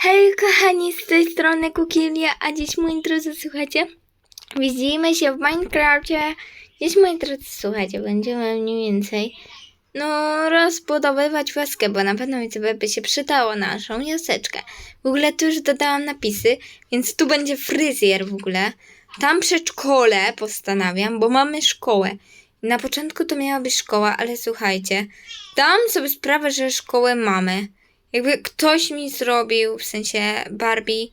Hej kochani, z tej strony Kukilia, a dziś moi drodzy, słuchajcie, widzimy się w Minecrafcie. Dziś moi drodzy, słuchajcie, będziemy mniej więcej no rozbudowywać wioskę, bo na pewno mi sobie by się przydało naszą wioseczkę. W ogóle tu już dodałam napisy, więc tu będzie fryzjer w ogóle. Tam przedszkole postanawiam, bo mamy szkołę. Na początku to miała być szkoła, ale słuchajcie, dam sobie sprawę, że szkołę mamy. Jakby ktoś mi zrobił, w sensie Barbie,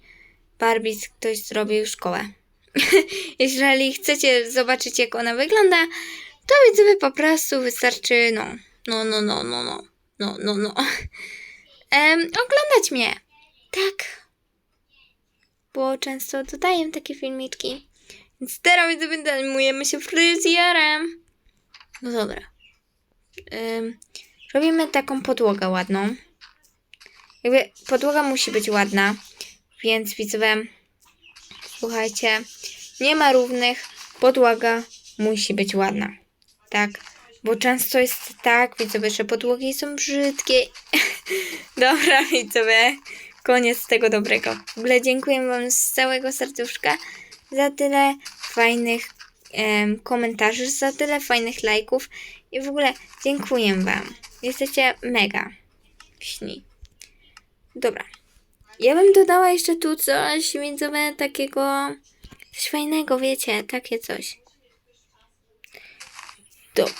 Barbie ktoś zrobił szkołę. Jeżeli chcecie zobaczyć, jak ona wygląda, to widzowie po prostu wystarczy, no, no, no, no, no, no, no, no, no, em, oglądać mnie. Tak. Bo często dodaję takie filmiczki. Więc teraz widzowie zajmujemy się fryzjerem. No dobra. Robimy taką podłogę ładną. Jakby podłoga musi być ładna, więc widzowie, słuchajcie, nie ma równych, podłoga musi być ładna. Tak, bo często jest tak, widzowie, że podłogi są brzydkie. Dobra, widzowie, koniec tego dobrego. W ogóle dziękuję Wam z całego serduszka za tyle fajnych em, komentarzy, za tyle fajnych lajków i w ogóle dziękuję Wam. Jesteście mega śni. Dobra. Ja bym dodała jeszcze tu coś widzowie takiego coś fajnego, wiecie, takie coś. Dobra.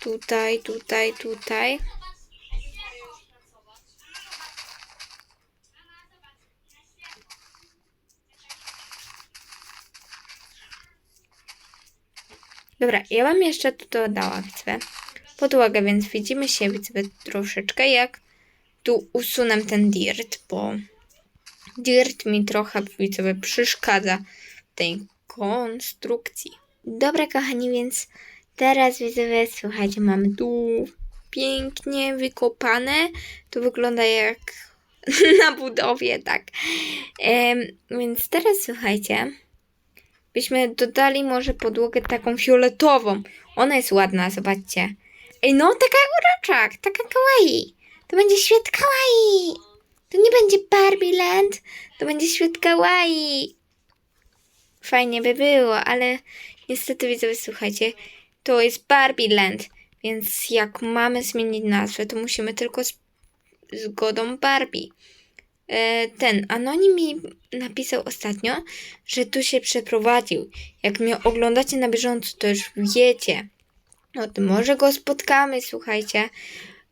Tutaj, tutaj, tutaj. Dobra, ja bym jeszcze tu dodała, widzę, podłogę, więc widzimy się, widzę, troszeczkę, jak tu usunę ten dirt, bo dirt mi trochę, widzę, przeszkadza w tej konstrukcji. Dobra, kochani, więc teraz widzowie, słuchajcie, mamy tu pięknie wykopane. To wygląda jak na budowie, tak. Em, więc teraz słuchajcie, byśmy dodali może podłogę taką fioletową. Ona jest ładna, zobaczcie. No taka uroczak, taka kawaii. To będzie świat kawaii. To nie będzie Barbie Land, to będzie świat kawaii. Fajnie by było, ale niestety widzowie, słuchajcie, to jest Barbie Land, więc jak mamy zmienić nazwę, to musimy tylko z zgodą Barbie. E, ten anonim mi napisał ostatnio, że tu się przeprowadził. Jak mnie oglądacie na bieżąco, to już wiecie. No to może go spotkamy, słuchajcie.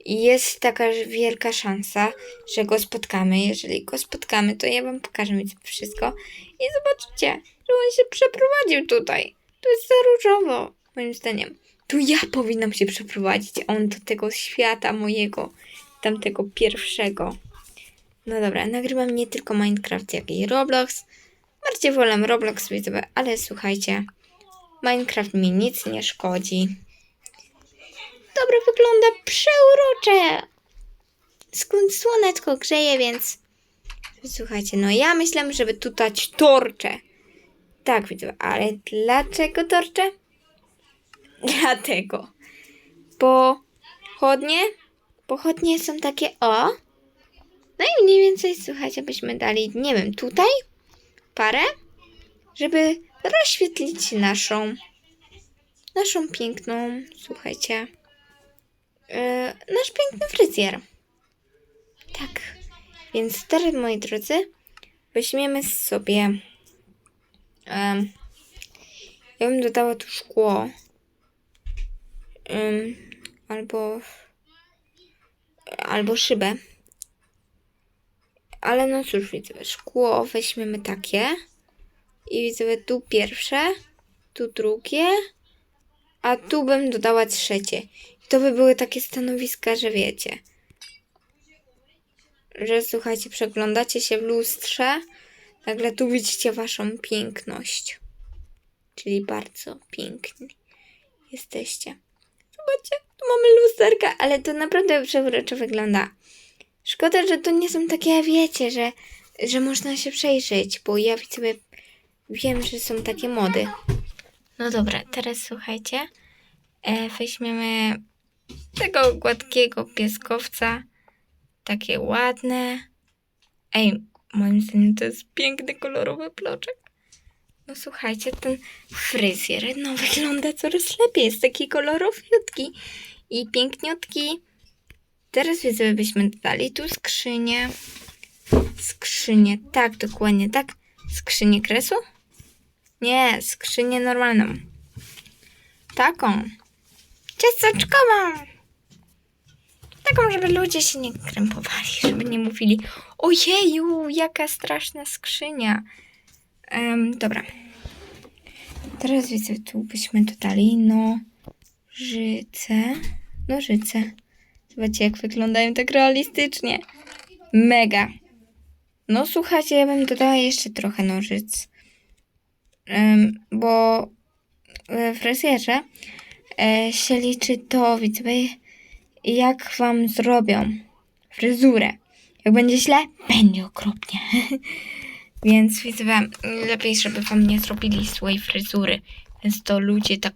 Jest taka wielka szansa, że go spotkamy. Jeżeli go spotkamy, to ja wam pokażę wszystko. I zobaczycie, że on się przeprowadził tutaj. To jest za różowo, moim zdaniem. Tu ja powinnam się przeprowadzić, a on do tego świata mojego, tamtego pierwszego. No dobra, nagrywam nie tylko Minecraft, jak i Roblox. Bardziej wolę Roblox, widzowie, ale słuchajcie, Minecraft mi nic nie szkodzi. Dobra, wygląda przeurocze. Skąd słoneczko grzeje, więc słuchajcie, no ja myślę, żeby tu dać torcze. Tak, widzę, ale dlaczego torcze? Dlatego. Pochodnie, pochodnie są takie o. No i mniej więcej, słuchajcie, byśmy dali, nie wiem, tutaj parę, żeby rozświetlić naszą, naszą piękną, słuchajcie, nasz piękny fryzjer. Tak. Więc teraz, moi drodzy, weźmiemy sobie. ja bym dodała tu szkło. Albo. Albo szybę. Ale no cóż, widzę, szkło weźmiemy takie. I widzę tu pierwsze, tu drugie, a tu bym dodała trzecie. To by były takie stanowiska, że wiecie. Że słuchajcie, przeglądacie się w lustrze, nagle tu widzicie waszą piękność. Czyli bardzo piękni jesteście. Zobaczcie, tu mamy lusterka, ale to naprawdę przewroczo wygląda. Szkoda, że to nie są takie, wiecie, że, że można się przejrzeć, bo ja sobie wiem, że są takie mody. No dobra, teraz słuchajcie. E, weźmiemy tego gładkiego pieskowca takie ładne. Ej, moim zdaniem to jest piękny, kolorowy bloczek. No słuchajcie, ten fryzjer no wygląda coraz lepiej. Jest taki kolorowiutki i piękniutki. Teraz widzę, byśmy dodali tu skrzynię. Skrzynię, tak, dokładnie tak. Skrzynię kresu? Nie, skrzynię normalną. Taką. Ciasteczkową. Taką, żeby ludzie się nie krępowali, żeby nie mówili ojeju, jaka straszna skrzynia. Em, dobra. Teraz widzę, tu byśmy dodali nożyce. Nożyce. Zobaczcie, jak wyglądają tak realistycznie. Mega. No słuchajcie, ja bym dodała jeszcze trochę nożyc. Em, bo we fryzjerze e, się liczy to, widzowie, jak wam zrobią fryzurę. Jak będzie źle, będzie okropnie. Więc widzowie, lepiej, żeby wam nie zrobili swojej fryzury. Więc to ludzie tak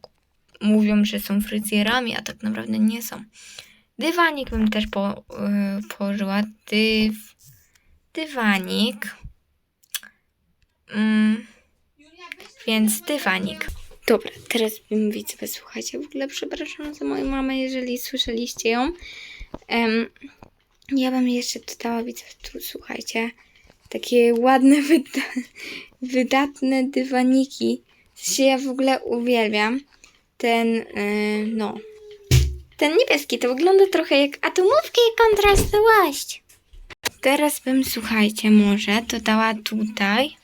mówią, że są fryzjerami, a tak naprawdę nie są. Dywanik bym też po, y, położyła. Dyw, dywanik. Mm, więc dywanik. Dobra, teraz bym widzowie, słuchajcie, w ogóle przepraszam za moją mamę, jeżeli słyszeliście ją. Em, ja bym jeszcze dodała, widzowie, tu słuchajcie, takie ładne, wyda wydatne dywaniki. W sensie ja w ogóle uwielbiam ten, y, no, ten niebieski. To wygląda trochę jak atomówki kontrastowość. Teraz bym, słuchajcie, może dodała tutaj,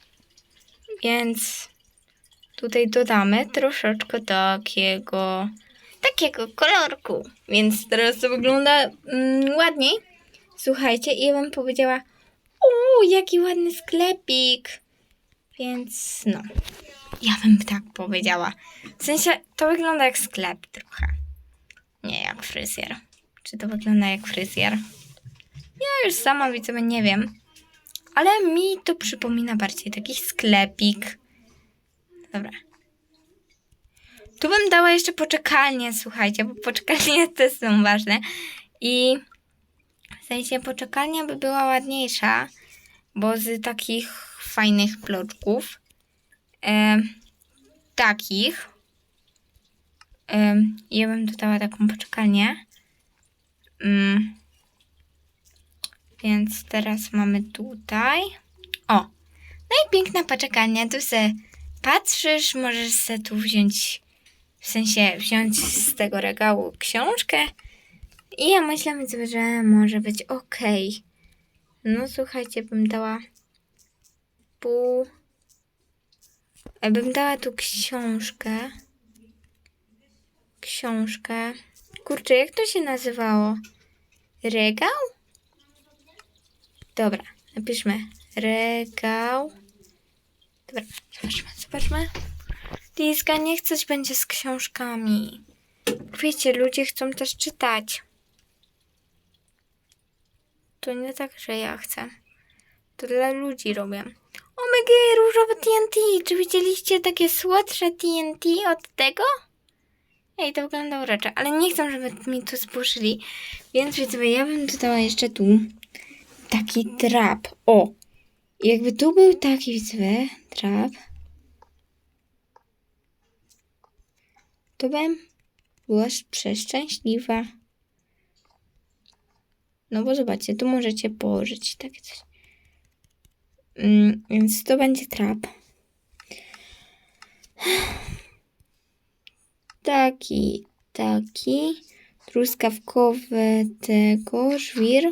więc tutaj dodamy troszeczkę takiego, takiego kolorku. Więc teraz to wygląda mm, ładniej. Słuchajcie, i ja bym powiedziała, o, jaki ładny sklepik. Więc no, ja bym tak powiedziała. W sensie, to wygląda jak sklep trochę. Nie jak fryzjer. Czy to wygląda jak fryzjer? Ja już sama widzowie nie wiem. Ale mi to przypomina bardziej taki sklepik. Dobra. Tu bym dała jeszcze poczekalnię, słuchajcie, bo poczekalnie też są ważne. I w sensie poczekalnia by była ładniejsza, bo z takich fajnych bloczków, e, takich, e, ja bym dodała taką poczekalnię. Mm. Więc teraz mamy tutaj. O! No i piękna poczekalnia. Tu se patrzysz, możesz se tu wziąć, w sensie wziąć z tego regału książkę. I ja myślę, sobie, że może być ok. No słuchajcie, bym dała pół. e, Bym dała tu książkę. Książkę. Kurczę, jak to się nazywało? Regał? Dobra, napiszmy regał. Dobra, zobaczmy, zobaczmy. Liska, niech coś będzie z książkami. Wiecie, ludzie chcą też czytać. To nie tak, że ja chcę. To dla ludzi robię. Omega różowe TNT. Czy widzieliście takie słodsze TNT od tego? Ej, to wygląda uroczo, ale nie chcę, żeby mi to spuszyli. Więc wiecie, ja bym dodała jeszcze tu taki trap. O! Jakby tu był taki, widzę, trap, to bym była przeszczęśliwa. No bo zobaczcie, tu możecie położyć takie coś. Mm, więc to będzie trap. Taki, taki. Truskawkowy tego, żwir.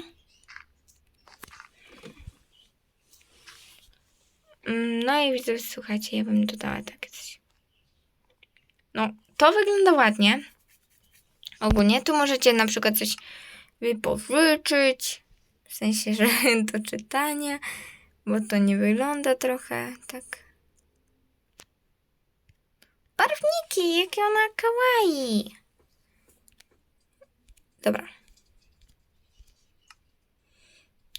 No i widzę, słuchajcie, ja bym dodała takie coś. No, to wygląda ładnie. Ogólnie tu możecie na przykład coś wypożyczyć. W sensie, że do czytania, bo to nie wygląda trochę tak. Barwniki, jakie ona kawaii. Dobra.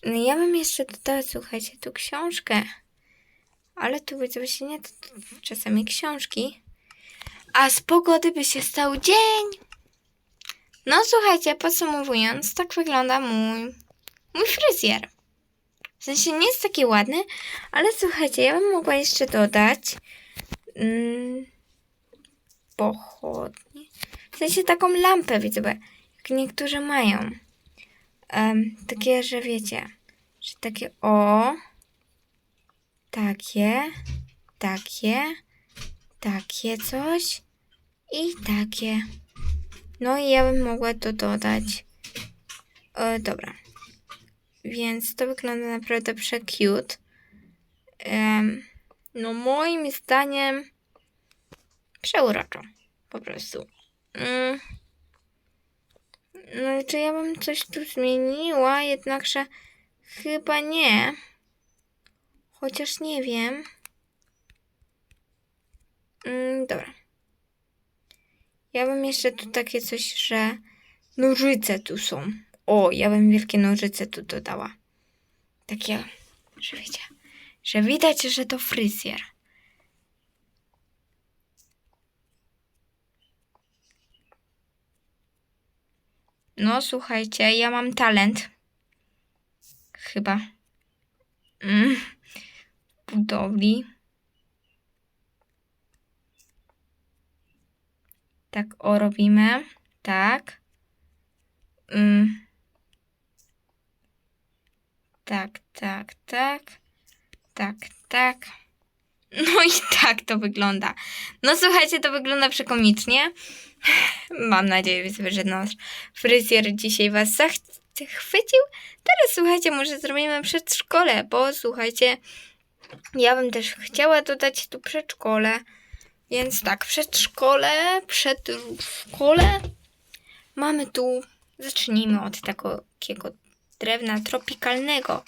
No ja bym jeszcze dodała, słuchajcie, tu książkę. Ale tu widzę się nie czasami książki. A z pogody by się stał dzień. No słuchajcie, podsumowując, tak wygląda mój mój fryzjer. W sensie nie jest taki ładny, ale słuchajcie, ja bym mogła jeszcze dodać mm, pochodnie. W sensie taką lampę, widzę, jak niektórzy mają. Em, takie, że wiecie, że takie o, takie, takie, takie coś i takie. No i ja bym mogła to dodać. E, dobra. Więc to wygląda naprawdę prze-cute. No moim zdaniem przeuroczo. Po prostu. Mm. No czy ja bym coś tu zmieniła? Jednakże chyba nie. Chociaż nie wiem. Mm, dobra. Ja bym jeszcze tu takie coś, że nożyce tu są. O, ja bym wielkie nożyce tu dodała. Takie, że wiecie, że widać, że to fryzjer. No, słuchajcie, ja mam talent. Chyba. Mm. Budowli. Tak, o, robimy. Tak. Mm. Tak, tak, tak. Tak, tak. No i tak to wygląda. No słuchajcie, to wygląda przekomicznie. Mam nadzieję, że nasz fryzjer dzisiaj was zachwycił. Teraz słuchajcie, może zrobimy przedszkole, bo słuchajcie, ja bym też chciała dodać tu przedszkole. Więc tak, przedszkole, przedszkole. Mamy tu, zacznijmy od takiego drewna tropikalnego.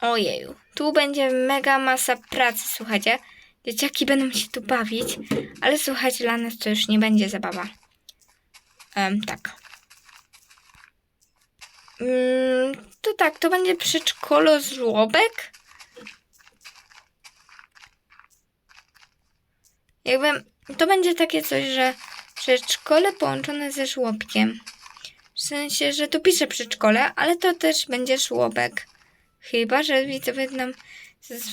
Ojeju, tu będzie mega masa pracy, słuchajcie. Dzieciaki będą się tu bawić, ale słuchajcie, dla nas to już nie będzie zabawa. Em, tak. To tak, to będzie przedszkolo z żłobek. Jakby to będzie takie coś, że przedszkole połączone ze żłobkiem. W sensie, że tu piszę przedszkole, ale to też będzie żłobek. Chyba, że widzowie nam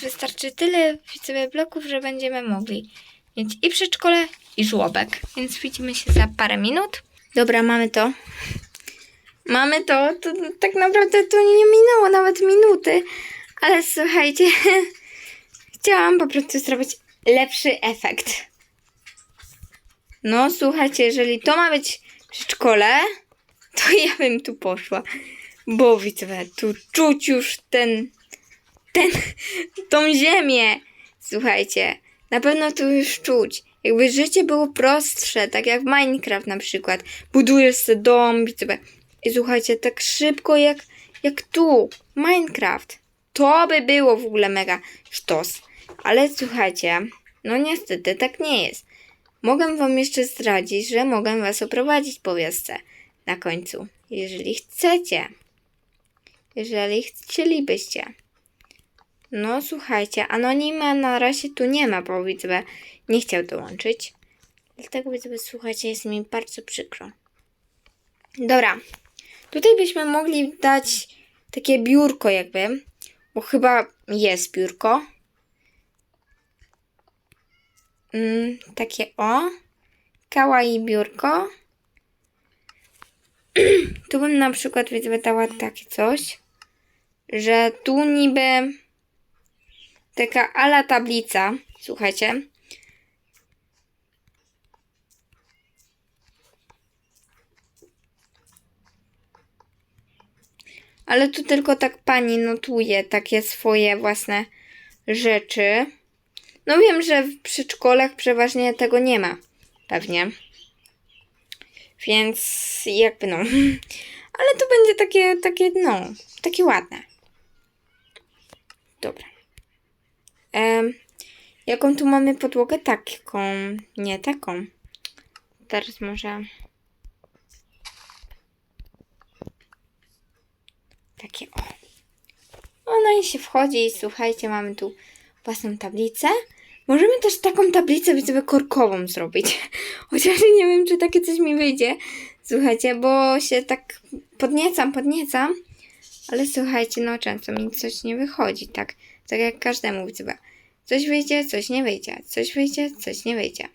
wystarczy tyle widzowie bloków, że będziemy mogli mieć i przedszkole, i żłobek. Więc widzimy się za parę minut. Dobra, mamy to. Mamy to. To tak naprawdę to nie minęło nawet minuty. Ale słuchajcie, chciałam po prostu zrobić lepszy efekt. No, słuchajcie, jeżeli to ma być przedszkole, to ja bym tu poszła. Bo widzowie, tu czuć już ten, ten, tą ziemię. Słuchajcie, na pewno tu już czuć. Jakby życie było prostsze, tak jak w Minecraft na przykład. Budujesz sobie dom, widzowie. I słuchajcie, tak szybko jak, jak tu, Minecraft. To by było w ogóle mega sztos. Ale słuchajcie, no niestety tak nie jest. Mogę wam jeszcze zdradzić, że mogę was oprowadzić po wiosce na końcu, jeżeli chcecie. Jeżeli chcielibyście. No słuchajcie, anonima na razie tu nie ma, bo widzę, nie chciał dołączyć. Dlatego widzę, słuchajcie, jest mi bardzo przykro. Dobra, tutaj byśmy mogli dać takie biurko jakby, bo chyba jest biurko. Mm, takie o, kawaii biurko. tu bym na przykład widzę, dała takie coś, że tu niby taka ala tablica, słuchajcie. Ale tu tylko tak pani notuje takie swoje własne rzeczy. No wiem, że w przedszkolach przeważnie tego nie ma. Pewnie. Więc jakby no. Ale to będzie takie, takie no, takie ładne. Dobra. Em, jaką tu mamy podłogę? Taką. Nie taką. Teraz może. Takie o. O, i się wchodzi i słuchajcie, mamy tu własną tablicę. Możemy też taką tablicę widzę korkową zrobić. Chociaż nie wiem, czy takie coś mi wyjdzie. Słuchajcie, bo się tak podniecam, podniecam, ale słuchajcie, no często mi coś nie wychodzi, tak? Tak jak każdemu widzę. Coś wyjdzie, coś nie wyjdzie, coś wyjdzie, coś nie wyjdzie.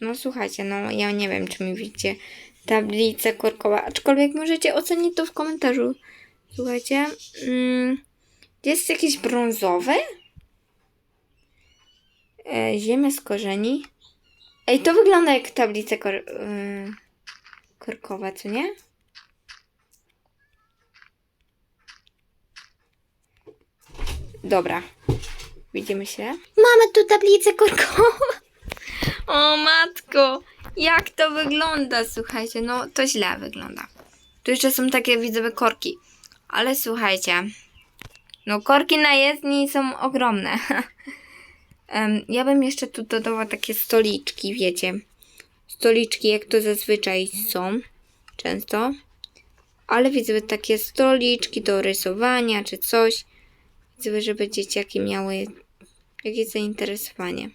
No słuchajcie, no ja nie wiem, czy mi widzicie tablicę korkowa, aczkolwiek możecie ocenić to w komentarzu. Słuchajcie, mm, jest jakieś brązowe? E, ziemia z korzeni. Ej, to wygląda jak tablica kor, y, korkowa, co nie? Dobra. Widzimy się. Mamy tu tablicę korkową. O matko, jak to wygląda, słuchajcie, no to źle wygląda. Tu jeszcze są takie widzowe korki, ale słuchajcie, no korki na jezdni są ogromne. Em, ja bym jeszcze tu dodała takie stoliczki, wiecie, stoliczki jak to zazwyczaj są, często, ale widzę takie stoliczki do rysowania czy coś, widzę, żeby dzieciaki miały jakieś zainteresowanie.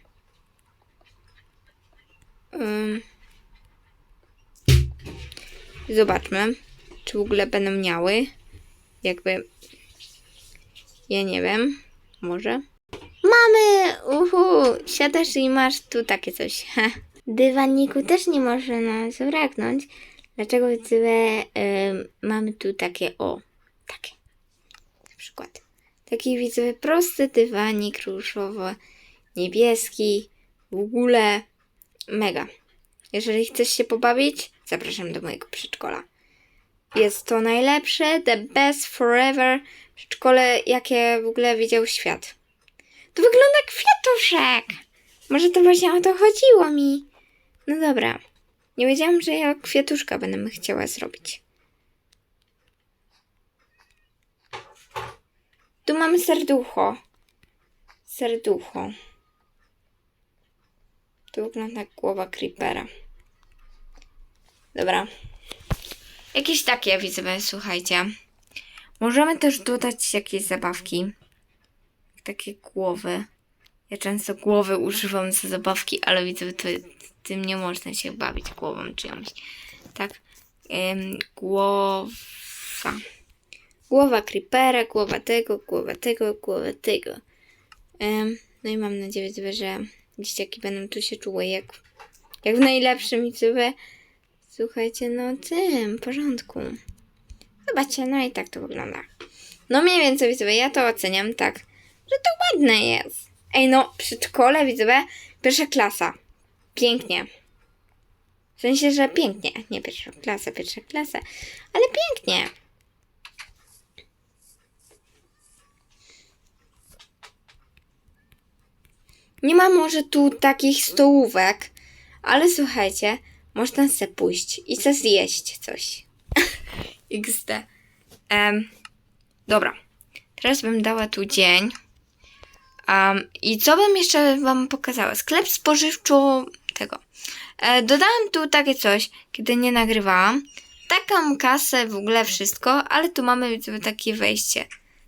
Zobaczmy, czy w ogóle będą miały. Jakby. Ja nie wiem. Może. Mamy! Uhu! Siadasz i masz tu takie coś. Dywaniku też nie można zabraknąć. Dlaczego tyle mamy tu takie o. Takie. Na przykład. Taki widzę prosty dywanik różowo niebieski. W ogóle mega. Jeżeli chcesz się pobawić, zapraszam do mojego przedszkola. Jest to najlepsze, the best forever przedszkole, jakie w ogóle widział świat. To wygląda kwiatuszek. Może to właśnie o to chodziło mi. No dobra. Nie wiedziałam, że ja kwiatuszka będę chciała zrobić. Tu mamy serducho. Serducho. To wygląda jak głowa creepera. Dobra. Jakieś takie widzę, słuchajcie. Możemy też dodać jakieś zabawki. Takie głowy. Ja często głowy używam za zabawki, ale widzę, to tym nie można się bawić głową czyjąś. Tak. Ym, głowa. Głowa creepera, głowa tego, głowa tego, głowa tego. Ym, no i mam nadzieję, że dzieciaki będą tu się czuły jak, jak w najlepszym i sobie. Słuchajcie, no tym, w porządku. Zobaczcie, no i tak to wygląda. No mniej więcej widzowie, ja to oceniam tak, że to ładne jest. Ej, no, przedszkole widzowie, pierwsza klasa. Pięknie. W sensie, że pięknie. Nie pierwsza klasa, pierwsza klasa, ale pięknie. Nie ma może tu takich stołówek, ale słuchajcie, można se pójść i se zjeść coś. XD. Um, dobra. Teraz bym dała tu dzień. Um, I co bym jeszcze Wam pokazała? Sklep spożywczo tego. E, dodałam tu takie coś, kiedy nie nagrywałam. Taką kasę, w ogóle wszystko, ale tu mamy widzę, takie wejście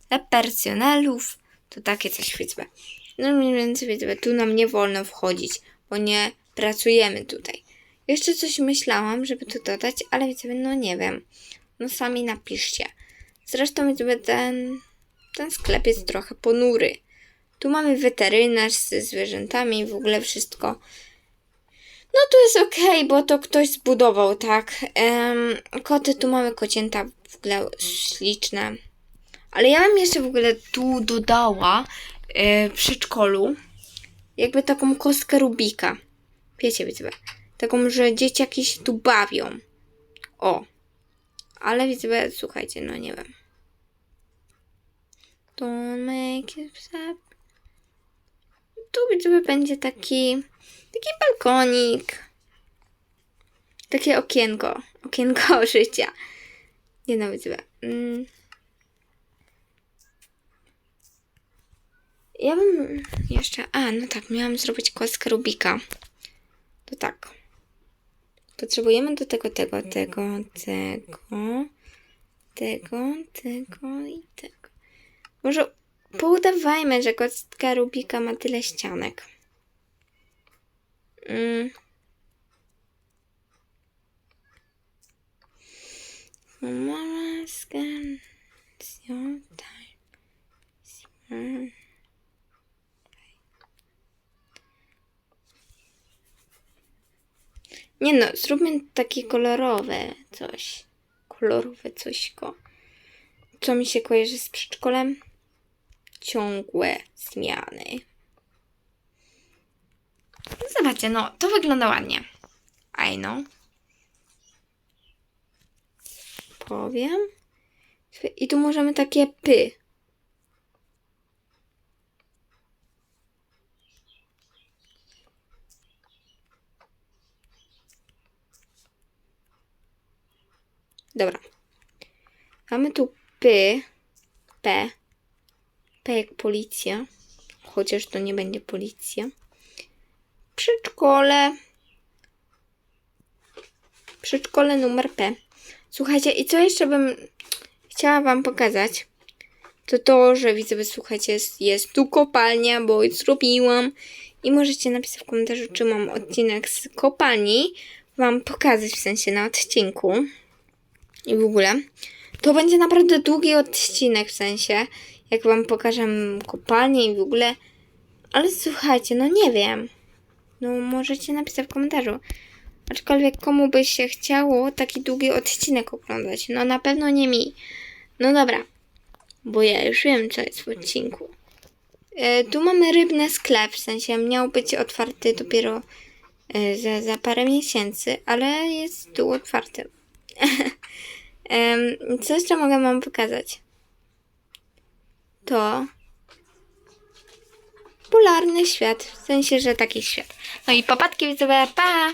dla personelów. To takie coś widzę. No mniej więcej widzę, tu nam nie wolno wchodzić, bo nie pracujemy tutaj. Jeszcze coś myślałam, żeby tu dodać, ale widzę, no nie wiem. No sami napiszcie. Zresztą widzę, ten, ten sklep jest trochę ponury. Tu mamy weterynarz ze zwierzętami, w ogóle wszystko. No tu jest ok, bo to ktoś zbudował, tak. Um, koty tu mamy kocięta w ogóle śliczne. Ale ja bym jeszcze w ogóle tu dodała w przedszkolu jakby taką kostkę Rubika. Wiecie, wiecie, taką, że dzieciaki się tu bawią. O. Ale widzę, słuchajcie, no nie wiem. Don't make it stop. Tu widzę, będzie taki, taki balkonik. Takie okienko. Okienko życia. Nie no, widzę. Mm. Ja bym jeszcze. A, no tak, miałam zrobić kostkę Rubika. To tak. Potrzebujemy do tego, tego, tego, tego, tego, tego i tego. Może poudawajmy, że kostka Rubika ma tyle ścianek. Mm. Tomorrow scan time. Nie no, zróbmy takie kolorowe coś. Kolorowe cośko. Co mi się kojarzy z przedszkolem? Ciągłe zmiany. No Zobaczcie, no, to wygląda ładnie. I know. Powiem. I tu możemy takie py. Dobra. Mamy tu py. P. P jak policja. Chociaż to nie będzie policja. Przedszkole. Przedszkole numer P. Słuchajcie, i co jeszcze bym chciała Wam pokazać, to to, że widzę, słuchajcie, jest, jest tu kopalnia, bo zrobiłam. I możecie napisać w komentarzu, czy mam odcinek z kopalni Wam pokazać, w sensie na odcinku. I w ogóle. To będzie naprawdę długi odcinek, w sensie, jak Wam pokażę kopalnię i w ogóle. Ale słuchajcie, no nie wiem. No możecie napisać w komentarzu. Aczkolwiek komu by się chciało taki długi odcinek oglądać? No na pewno nie mi. No dobra, bo ja już wiem, co jest w odcinku. E, tu mamy rybny sklep, w sensie miał być otwarty dopiero e, za, za parę miesięcy, ale jest tu otwarty. Co jeszcze mogę Wam pokazać? To polarny świat, w sensie, że taki świat. No i popatki widzowie, pa!